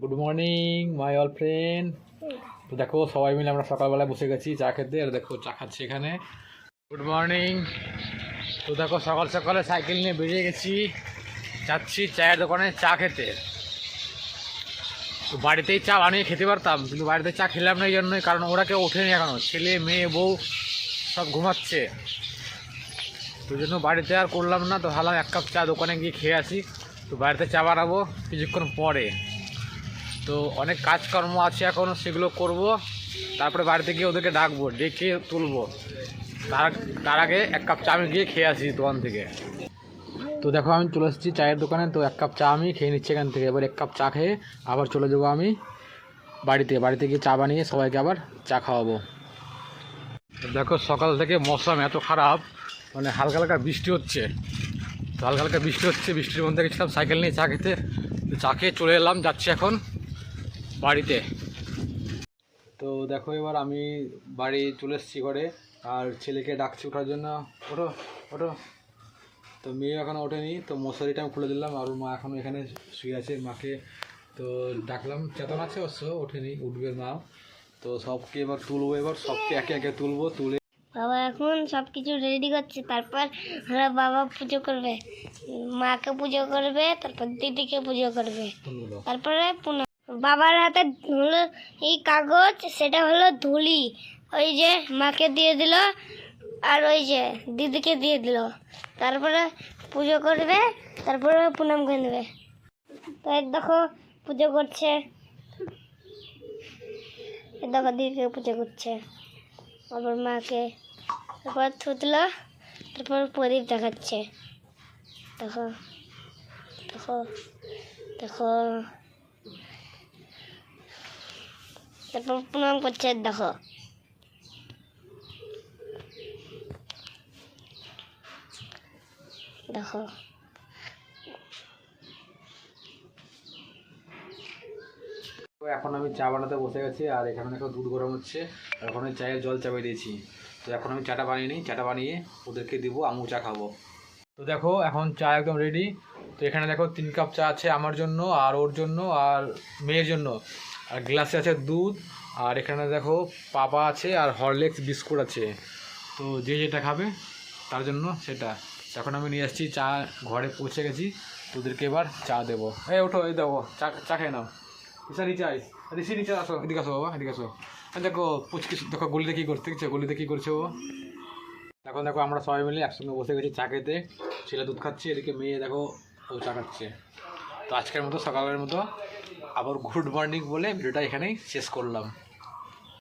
Good morning my all friend তো দেখো, সবাই মিলে আমরা সকালবেলায় বসে গেছি, চা খেতে। আর দেখো, চা খাচ্ছি এখানে। গুড মর্নিং তো দেখো, সকাল সকালে সাইকেল নিয়ে বেরিয়ে গেছি। যাচ্ছি চায়ের দোকানে চা খেতে। তো বাড়িতেই চা বানিয়ে খেতে পারতাম, কিন্তু বাড়িতে চা খেলাম না এই জন্যই, কারণ ওরা কেউ ওঠেনি এখনও। ছেলে, মেয়ে, বউ সব ঘুমাচ্ছে। তো জন্য বাড়িতে আর করলাম না। তো ভাবলাম এক কাপ চা দোকানে গিয়ে খেয়ে আসি। তো বাড়িতে চা বানাবো কিছুক্ষণ পরে। তো অনেক কাজকর্ম আছে এখনও সেগুলো করব। তারপরে বাড়িতে গিয়ে ওদেরকে ডাকবো, ডেকে তুলবো। তার তার আগে এক কাপ চা আমি গিয়ে খেয়ে আসি দোকান থেকে। তো দেখো, আমি চলে এসেছি চায়ের দোকানে। তো এক কাপ চা আমি খেয়ে নিচ্ছি এখান থেকে। এবার এক কাপ চা খেয়ে আবার চলে যাব আমি বাড়িতে। বাড়িতে গিয়ে চা বানিয়ে সবাইকে আবার চা খাওয়াবো। দেখো, সকাল থেকে মৌসুম এত খারাপ মানে হালকা হালকা বৃষ্টি হচ্ছে। হালকা হালকা বৃষ্টি হচ্ছে, বৃষ্টির মধ্যে গেছিলাম সাইকেল নিয়ে চা খেতে। চা খেয়ে চলে এলাম, যাচ্ছি এখন। বাড়িতে। তো দেখো এবার আমি বাড়ি চলে এসেছি ঘরে আর ছেলেকে ডাকছি ওঠার জন্য। ওঠো ওঠো। তো মেয়ে এখনও ওঠেনি তো মশারিটা আমি খুলে দিলাম আর মা এখনও এখানে শুয়ে আছে মাকে তো ডাকলাম। চেতন আছে অবশ্য ওঠেনি উঠবে মা তো সবকে এবার তুলবো এবার সবকে একে একে তুলবো তুলে বাবা এখন সব কিছু রেডি করছে তারপর ওরা বাবা পুজো করবে মাকে পুজো করবে তারপর দিদিকে পুজো করবে তারপরে পুনঃ বাবার হাতে হলো এই কাগজ, সেটা হলো ধুলি। ওই যে মাকে দিয়ে দিল, আর ওই যে দিদিকে দিয়ে দিল। তারপরে পুজো করবে, তারপরে প্রণাম করে নেবে। তো এই দেখো, পুজো করছে। দেখো, দিদিকে পুজো করছে। আবার মাকে, তারপর থুতলো, তারপর প্রদীপ দেখাচ্ছে। দেখো দেখো দেখো। তারপর প্রণাম করছে, দেখো। দেখো। এখন আমি চা বানাতে বসে গেছি, আর এখানে দেখো দুধ গরম হচ্ছে এখন আমি চায়ের জল চাপিয়ে দিয়েছি। তো এখন আমি চাটা বানিয়ে নিই, চাটা বানিয়ে ওদেরকে দিব আমু চা খাব। তো দেখো, এখন চা একদম রেডি তো এখানে দেখো তিন কাপ চা আছে আমার জন্য, আর ওর জন্য, আর মেয়ের জন্য। আর গ্লাসে আছে দুধ, আর এখানে দেখো পাপা আছে, আর হরলিক্স বিস্কুট আছে। তো যে যেটা খাবে, তার জন্য সেটা। এখন আমি নিয়ে আসছি চা, ঘরে পৌঁছে গেছি। তোদেরকে এবার চা দেবো। এই ওঠো, এই দেবো চা চা খেয়ে নাও। ঈশা, নিচে আয়। ঋষি, নিচে আসো, এদিকে আসো বাবা, এদিকে আসো। দেখো, পুচকি, দেখো গলিতে কী করতে দেখছ গলিতে কী করছে ও? এখন দেখো, আমরা সবাই মিলে একসঙ্গে বসে গেছি চা খেতে। ছেলে দুধ খাচ্ছি, এদিকে মেয়ে দেখো ও চাকাচ্ছে তো আজকের মতো, সকালের মতো আবার গুড মর্নিং বলে ভিডিওটা এখানেই শেষ করলাম।